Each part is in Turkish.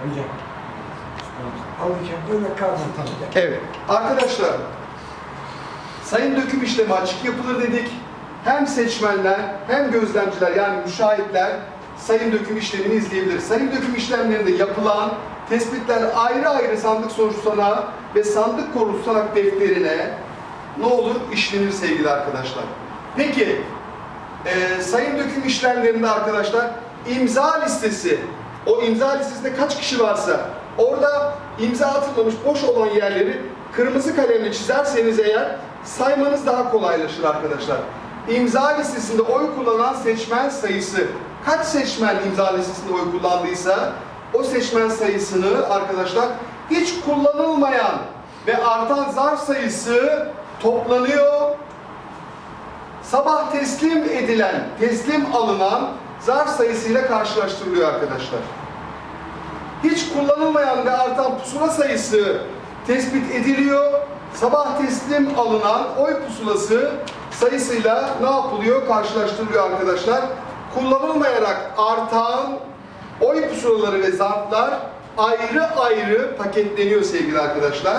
Hocam. Alacağım böyle kalsın. Evet. Arkadaşlar, sayım döküm işlemi açık yapılır dedik. Hem seçmenler hem gözlemciler yani müşahitler sayım döküm işlemini izleyebilir. Sayım döküm işlemlerinde yapılan tespitler ayrı ayrı sandık sonuç tutanağı ve sandık koru tutanak defterine ne olur işlenir sevgili arkadaşlar. Peki, e, sayım döküm işlemlerinde arkadaşlar imza listesi, o imza listesinde kaç kişi varsa orada imza atılmamış boş olan yerleri kırmızı kalemle çizerseniz eğer saymanız daha kolaylaşır arkadaşlar. İmza listesinde oy kullanan seçmen sayısı kaç seçmen imza listesinde oy kullandıysa o seçmen sayısını arkadaşlar hiç kullanılmayan ve artan zarf sayısı toplanıyor sabah teslim edilen, teslim alınan zarf sayısıyla karşılaştırılıyor arkadaşlar. Hiç kullanılmayan ve artan pusula sayısı tespit ediliyor. Sabah teslim alınan oy pusulası sayısıyla ne yapılıyor? Karşılaştırılıyor arkadaşlar. Kullanılmayarak artan oy pusulaları ve zarflar ayrı ayrı paketleniyor sevgili arkadaşlar.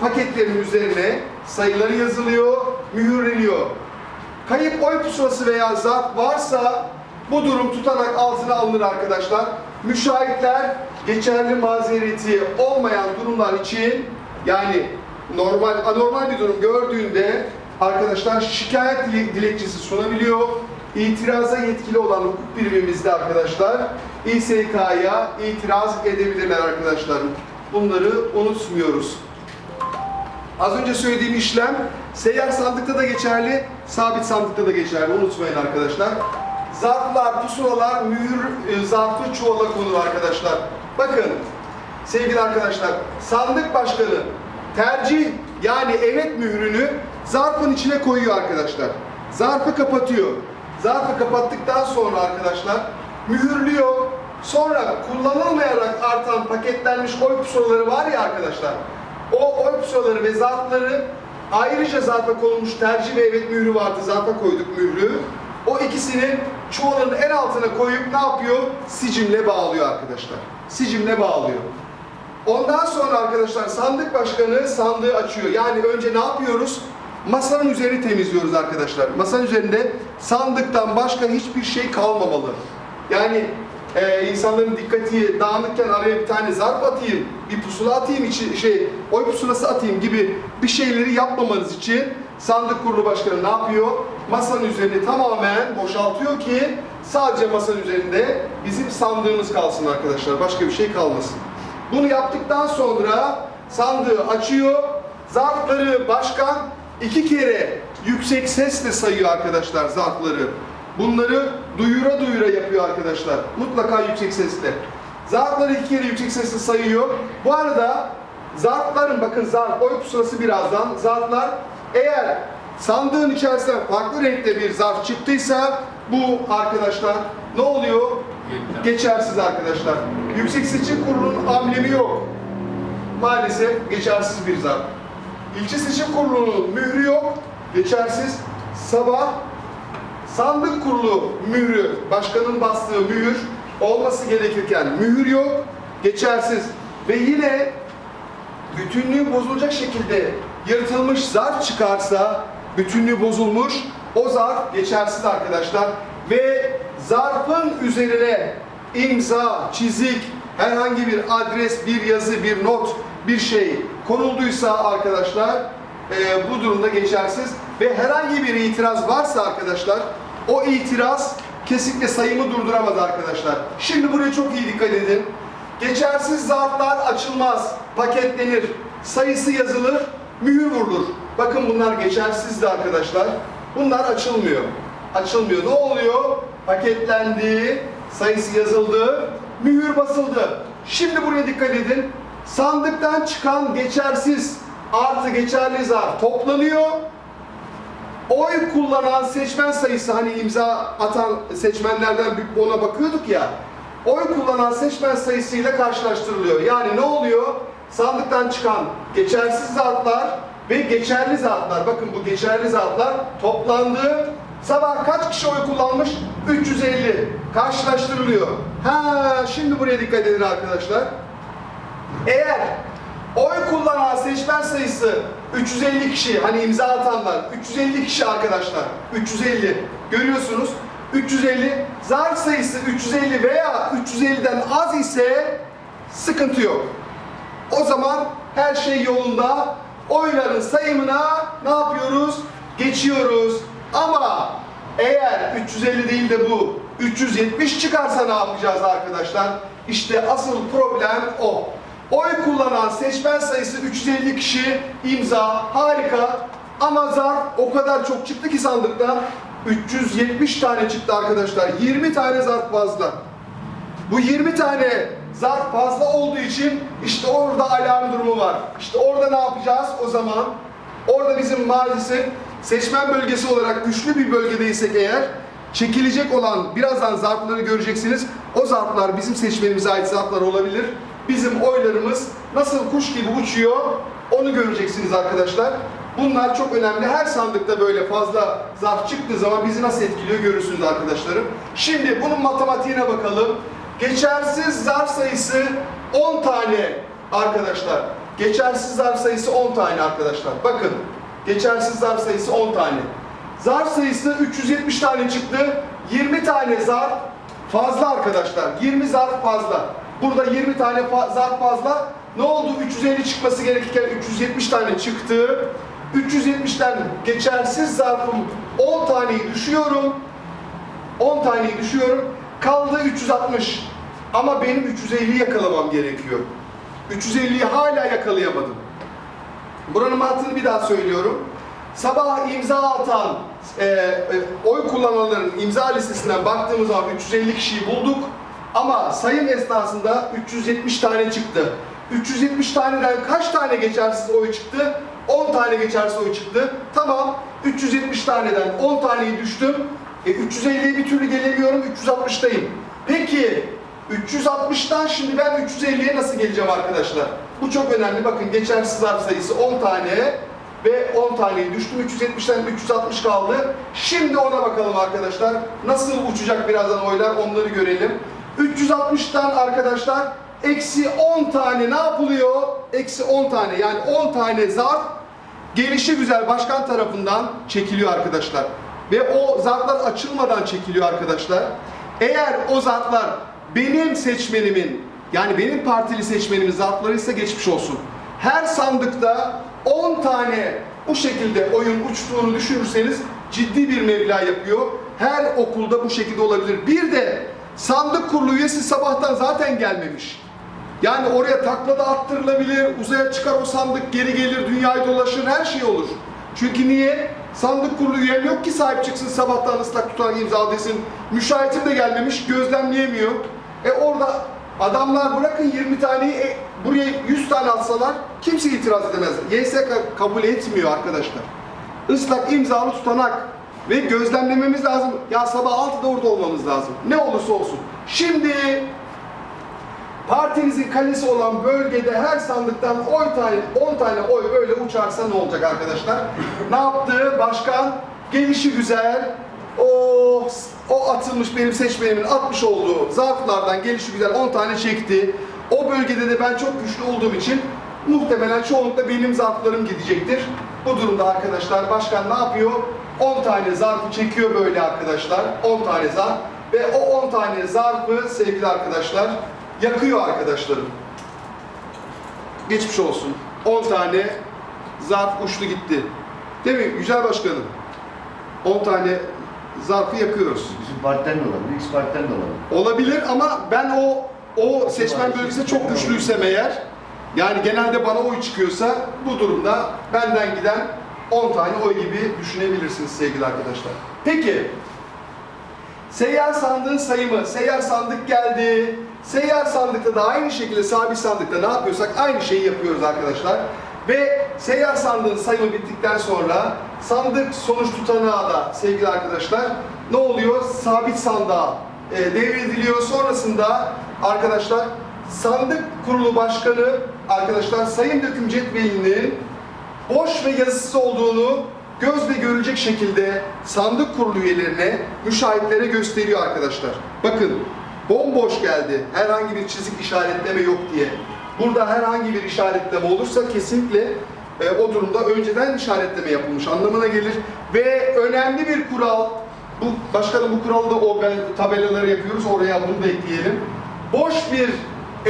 Paketlerin üzerine sayıları yazılıyor, mühürleniyor. Kayıp oy pusulası veya zarf varsa bu durum tutanak altına alınır arkadaşlar. Müşahitler geçerli mazereti olmayan durumlar için yani normal anormal bir durum gördüğünde arkadaşlar şikayet dile- dilekçesi sunabiliyor. İtiraza yetkili olan hukuk birimimizde arkadaşlar İSK'ya itiraz edebilirler arkadaşlar. Bunları unutmuyoruz. Az önce söylediğim işlem seyyar sandıkta da geçerli, sabit sandıkta da geçerli. Unutmayın arkadaşlar. Zarflar, pusulalar, mühür e, zarfı çuvala konur arkadaşlar. Bakın sevgili arkadaşlar, sandık başkanı tercih yani evet mührünü zarfın içine koyuyor arkadaşlar. Zarfı kapatıyor. Zarfı kapattıktan sonra arkadaşlar mühürlüyor. Sonra kullanılmayarak artan paketlenmiş oy pusulaları var ya arkadaşlar. O oy pusulaları ve zarfları ayrıca zarfa konulmuş tercih ve evet mührü vardı. Zarfa koyduk mührü. O ikisini çuvalın en altına koyup ne yapıyor? Sicimle bağlıyor arkadaşlar. Sicimle bağlıyor. Ondan sonra arkadaşlar sandık başkanı sandığı açıyor. Yani önce ne yapıyoruz? Masanın üzerini temizliyoruz arkadaşlar. Masanın üzerinde sandıktan başka hiçbir şey kalmamalı. Yani e, insanların dikkati dağınıkken araya bir tane zarf atayım, bir pusula atayım, içi, şey, oy pusulası atayım gibi bir şeyleri yapmamanız için sandık kurulu başkanı ne yapıyor? Masanın üzerini tamamen boşaltıyor ki sadece masanın üzerinde bizim sandığımız kalsın arkadaşlar. Başka bir şey kalmasın. Bunu yaptıktan sonra sandığı açıyor. Zarfları başkan iki kere yüksek sesle sayıyor arkadaşlar zarfları. Bunları duyura duyura yapıyor arkadaşlar. Mutlaka yüksek sesle. Zarfları iki kere yüksek sesle sayıyor. Bu arada zarfların bakın zarf oy pusulası birazdan. Zarflar eğer sandığın içerisinden farklı renkte bir zarf çıktıysa bu arkadaşlar ne oluyor? Geçersiz arkadaşlar. Yüksek Seçim Kurulu'nun amblemi yok. Maalesef geçersiz bir zarf. İlçe Seçim Kurulu'nun mührü yok. Geçersiz. Sabah sandık kurulu mührü, başkanın bastığı mühür olması gerekirken mühür yok. Geçersiz. Ve yine bütünlüğü bozulacak şekilde yırtılmış zarf çıkarsa bütünlüğü bozulmuş o zarf geçersiz arkadaşlar ve zarfın üzerine imza, çizik, herhangi bir adres, bir yazı, bir not, bir şey konulduysa arkadaşlar e, bu durumda geçersiz ve herhangi bir itiraz varsa arkadaşlar o itiraz kesinlikle sayımı durduramaz arkadaşlar. Şimdi buraya çok iyi dikkat edin. Geçersiz zarflar açılmaz, paketlenir, sayısı yazılır, mühür vurulur. Bakın bunlar geçersizdi arkadaşlar. Bunlar açılmıyor. Açılmıyor. Ne oluyor? Paketlendi, sayısı yazıldı, mühür basıldı. Şimdi buraya dikkat edin. Sandıktan çıkan geçersiz artı geçerli zarf toplanıyor. Oy kullanan seçmen sayısı hani imza atan seçmenlerden ona bakıyorduk ya. Oy kullanan seçmen sayısıyla karşılaştırılıyor. Yani ne oluyor? Sandıktan çıkan geçersiz zarflar ve geçerli zarflar. Bakın bu geçerli zarflar toplandı. Sabah kaç kişi oy kullanmış? 350. Karşılaştırılıyor. Ha, şimdi buraya dikkat edin arkadaşlar. Eğer oy kullanan seçmen sayısı 350 kişi, hani imza atanlar, 350 kişi arkadaşlar, 350 görüyorsunuz. 350, zarf sayısı 350 veya 350'den az ise sıkıntı yok. O zaman her şey yolunda. Oyların sayımına ne yapıyoruz? Geçiyoruz. Ama eğer 350 değil de bu 370 çıkarsa ne yapacağız arkadaşlar? İşte asıl problem o. Oy kullanan seçmen sayısı 350 kişi imza harika ama zarf o kadar çok çıktı ki sandıkta 370 tane çıktı arkadaşlar. 20 tane zarf fazla. Bu 20 tane zarf fazla olduğu için işte orada alarm durumu var. İşte orada ne yapacağız o zaman? Orada bizim maalesef seçmen bölgesi olarak güçlü bir bölgedeysek eğer çekilecek olan birazdan zarfları göreceksiniz. O zarflar bizim seçmenimize ait zarflar olabilir. Bizim oylarımız nasıl kuş gibi uçuyor onu göreceksiniz arkadaşlar. Bunlar çok önemli. Her sandıkta böyle fazla zarf çıktığı zaman bizi nasıl etkiliyor görürsünüz arkadaşlarım. Şimdi bunun matematiğine bakalım. Geçersiz zarf sayısı 10 tane arkadaşlar. Geçersiz zarf sayısı 10 tane arkadaşlar. Bakın. Geçersiz zarf sayısı 10 tane. Zarf sayısı 370 tane çıktı. 20 tane zarf fazla arkadaşlar. 20 zarf fazla. Burada 20 tane zarf fazla. Ne oldu? 350 çıkması gerekirken 370 tane çıktı. 370'ten geçersiz zarfım 10 taneyi düşüyorum. 10 taneyi düşüyorum. Kaldı 360. Ama benim 350'yi yakalamam gerekiyor. 350'yi hala yakalayamadım. Buranın mantığını bir daha söylüyorum. Sabah imza atan, e, e, oy kullananların imza listesinden baktığımız zaman 350 kişiyi bulduk. Ama sayım esnasında 370 tane çıktı. 370 taneden kaç tane geçersiz oy çıktı? 10 tane geçersiz oy çıktı. Tamam, 370 taneden 10 taneyi düştüm. E, 350'ye bir türlü gelemiyorum, 360'tayım. Peki, 360'tan şimdi ben 350'ye nasıl geleceğim arkadaşlar? Bu çok önemli. Bakın geçersiz zarf sayısı 10 tane ve 10 taneyi düştüm. 370'ten 360 kaldı. Şimdi ona bakalım arkadaşlar. Nasıl uçacak birazdan oylar onları görelim. 360'tan arkadaşlar eksi 10 tane ne yapılıyor? Eksi 10 tane yani 10 tane zarf gelişi güzel başkan tarafından çekiliyor arkadaşlar. Ve o zarflar açılmadan çekiliyor arkadaşlar. Eğer o zarflar benim seçmenimin yani benim partili seçmenimin zarfları ise geçmiş olsun. Her sandıkta 10 tane bu şekilde oyun uçtuğunu düşünürseniz ciddi bir meblağ yapıyor. Her okulda bu şekilde olabilir. Bir de sandık kurulu üyesi sabahtan zaten gelmemiş. Yani oraya takla da attırılabilir, uzaya çıkar o sandık, geri gelir, dünyayı dolaşır, her şey olur. Çünkü niye? Sandık kurulu üyem yok ki sahip çıksın sabahtan ıslak tutanak imza desin. Müşahitim de gelmemiş, gözlemleyemiyor. E orada adamlar bırakın 20 taneyi, e, buraya 100 tane atsalar kimse itiraz edemez. YSK kabul etmiyor arkadaşlar. Islak imzalı tutanak ve gözlemlememiz lazım. Ya sabah 6'da orada olmamız lazım. Ne olursa olsun. Şimdi Partinizin kalesi olan bölgede her sandıktan oy tane, 10 tane oy öyle uçarsa ne olacak arkadaşlar? ne yaptı? Başkan gelişi güzel, o, o atılmış benim seçmenimin atmış olduğu zarflardan gelişi güzel 10 tane çekti. O bölgede de ben çok güçlü olduğum için muhtemelen çoğunlukla benim zarflarım gidecektir. Bu durumda arkadaşlar başkan ne yapıyor? 10 tane zarfı çekiyor böyle arkadaşlar. 10 tane zarf ve o 10 tane zarfı sevgili arkadaşlar yakıyor arkadaşlarım. Geçmiş olsun. 10 tane zarf uçtu gitti. Değil mi güzel başkanım? 10 tane zarfı yakıyoruz. Bizim partiden de olabilir, X partiden de olabilir. Olabilir ama ben o o seçmen bölgesinde çok güçlüysem eğer yani genelde bana oy çıkıyorsa bu durumda benden giden 10 tane oy gibi düşünebilirsiniz sevgili arkadaşlar. Peki Seyyar sandığın sayımı, seyyar sandık geldi. Seyyar sandıkta da aynı şekilde sabit sandıkta ne yapıyorsak aynı şeyi yapıyoruz arkadaşlar. Ve seyyar sandığın sayımı bittikten sonra sandık sonuç tutanağı da sevgili arkadaşlar ne oluyor? Sabit sandığa e, devrediliyor. Sonrasında arkadaşlar sandık kurulu başkanı arkadaşlar sayım döküm cetvelinin boş ve yazısız olduğunu gözle görülecek şekilde sandık kurulu üyelerine, müşahitlere gösteriyor arkadaşlar. Bakın bomboş geldi. Herhangi bir çizik işaretleme yok diye. burada herhangi bir işaretleme olursa kesinlikle e, o durumda önceden işaretleme yapılmış anlamına gelir. Ve önemli bir kural, bu başkanım bu kuralı da o ben tabelaları yapıyoruz oraya bunu da ekleyelim. Boş bir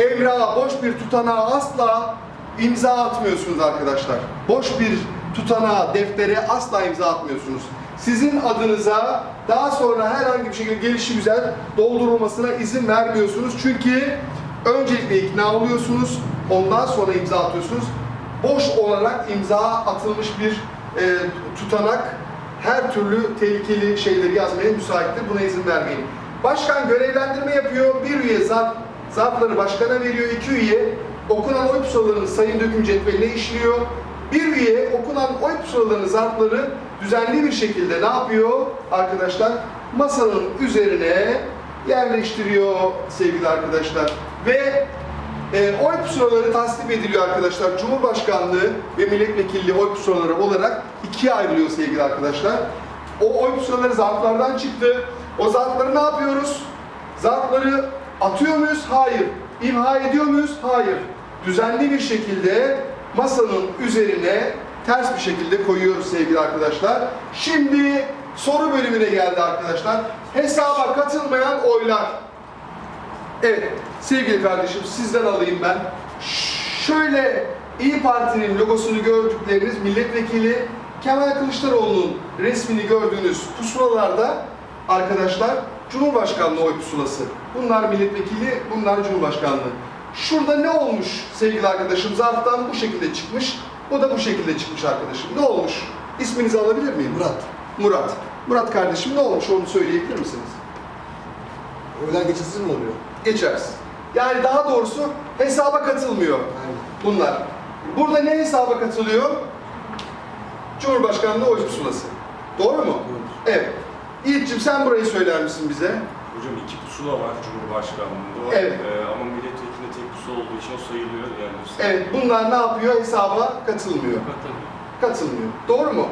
evrağa, boş bir tutanağa asla imza atmıyorsunuz arkadaşlar. Boş bir tutanağa, deftere asla imza atmıyorsunuz. Sizin adınıza daha sonra herhangi bir şekilde gelişi güzel doldurulmasına izin vermiyorsunuz. Çünkü öncelikle ikna oluyorsunuz, ondan sonra imza atıyorsunuz. Boş olarak imza atılmış bir e, tutanak her türlü tehlikeli şeyleri yazmaya müsaittir. Buna izin vermeyin. Başkan görevlendirme yapıyor. Bir üye zarf, zarfları başkana veriyor. İki üye okunan oy pusulalarını sayım döküm cetveline işliyor. Bir üye okunan oy pusulalarını zarfları düzenli bir şekilde ne yapıyor arkadaşlar? Masanın üzerine yerleştiriyor sevgili arkadaşlar. Ve e, oy pusulaları tasdip ediliyor arkadaşlar. Cumhurbaşkanlığı ve milletvekilliği oy pusulaları olarak ikiye ayrılıyor sevgili arkadaşlar. O oy pusulaları zarflardan çıktı. O zarfları ne yapıyoruz? Zarfları atıyor muyuz? Hayır. İmha ediyor muyuz? Hayır. Düzenli bir şekilde masanın üzerine ters bir şekilde koyuyoruz sevgili arkadaşlar. Şimdi soru bölümüne geldi arkadaşlar. Hesaba katılmayan oylar. Evet, sevgili kardeşim sizden alayım ben. Şöyle İyi Parti'nin logosunu gördükleriniz milletvekili Kemal Kılıçdaroğlu'nun resmini gördüğünüz pusulalarda arkadaşlar Cumhurbaşkanlığı oy pusulası. Bunlar milletvekili, bunlar Cumhurbaşkanlığı. Şurada ne olmuş sevgili arkadaşım? Zarftan bu şekilde çıkmış. O da bu şekilde çıkmış arkadaşım. Ne olmuş? İsminizi alabilir miyim? Murat. Murat. Murat kardeşim ne olmuş onu söyleyebilir misiniz? Öğlen geçitsiz mi oluyor? geçersin. Yani daha doğrusu hesaba katılmıyor Aynen. bunlar. Burada ne hesaba katılıyor? Cumhurbaşkanlığı oy pusulası. Doğru mu? Evet. Yiğit'ciğim sen burayı söyler misin bize? Hocam iki pusula var Cumhurbaşkanlığında. Evet. e, ama milletvekilinde tek pusula olduğu için o sayılıyor. Yani Evet bunlar ne yapıyor? Hesaba katılmıyor. Katılmıyor. Doğru mu?